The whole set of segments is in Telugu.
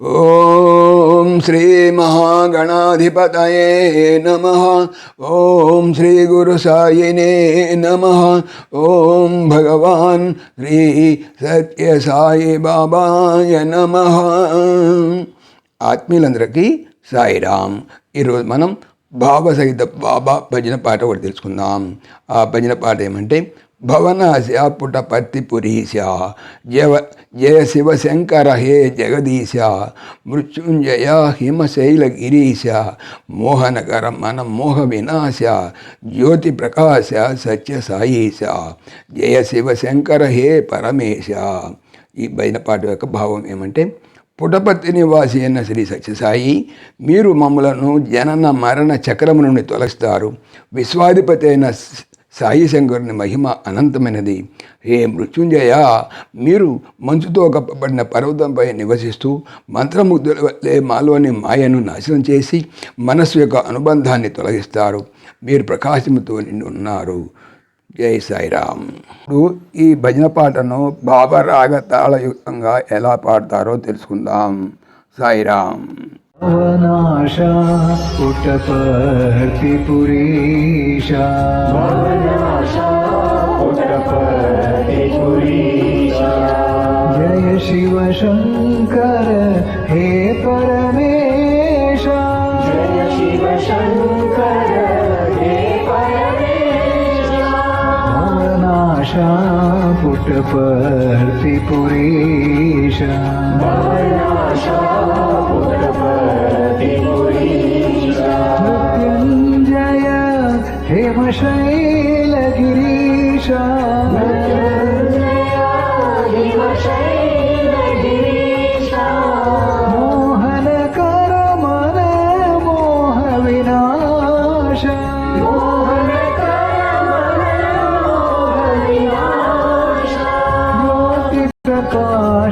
ఓం శ్రీ మహాగణాధిపతయే నమ. ఓం శ్రీ గురు సాయినే నమ. ఓం భగవాన్ శ్రీ సత్య సాయి బాబాయ నమ. ఆత్మీయులందరికీ సాయిరామ్ ఈరోజు మనం భావసహిత బాబా భజన పాట ఒకటి తెలుసుకుందాం. ఆ భజన పాట ఏమంటే భవనాశ పుటపర్తి పురీశ. జవ జయ శివశంకర హే జగదీశ. మృత్యుంజయ హిమశైల గిరీశ మోహనకర మన మోహ వినాశ. జ్యోతి ప్రకాశ సత్య సాయీశ. జయ శివశంకర హే పరమేశ. ఈ పైన పాట యొక్క భావం ఏమంటే పుటపర్తి నివాసి అయిన శ్రీ సత్యసాయి మీరు మమ్మలను జనన మరణ చక్రము నుండి తొలగిస్తారు. విశ్వాధిపతి అయిన సాయి శంకరుని మహిమ అనంతమైనది. హే మృత్యుంజయ మీరు మంచుతో కప్పబడిన పర్వతంపై నివసిస్తూ మంత్రముగ్ధుల వల్లే మాలోని మాయను నాశనం చేసి మనస్సు యొక్క అనుబంధాన్ని తొలగిస్తారు. మీరు ప్రకాశముతో నిండి ఉన్నారు జై సాయిరామ్. ఇప్పుడు ఈ భజన పాటను బాబా రాగ తాళయుక్తంగా ఎలా పాడతారో తెలుసుకుందాం. సాయిరామ్. भवनाशा पुटपर्तिपुरीशा जय शिव शङ्कर हे परमेशा भवनाशा पुटपर्तिपुरीशा मृत्युञ्जय हेमशैलगिरीशा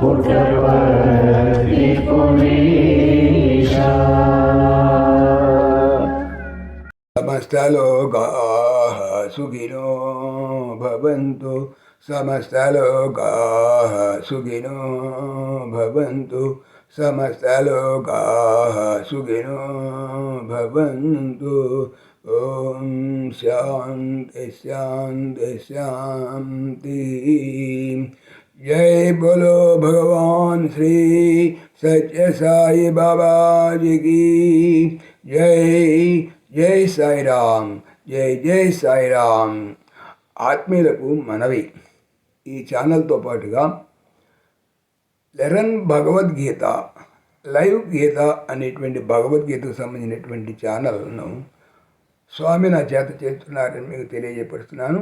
पुटपति समस्तलोकाः सुखिनो भवन्तु। समस्तलोकाः सुखिनो भवन्तु। समस्तलोकाः सुखिनो भवन्तु। ॐ शान्ति शान्ति शान्ति। जय बोलो भगवान श्री सत्य साई बाबा जी की जय జై సాయిరామ్ జై జై సాయిరామ్ ఆత్మీయులకు మనవి ఈ ఛానల్తో పాటుగా లెరన్ భగవద్గీత లైవ్ గీత అనేటువంటి భగవద్గీతకు సంబంధించినటువంటి ఛానల్ను స్వామి నా చేత చేస్తున్నారని మీకు తెలియజేపడుతున్నాను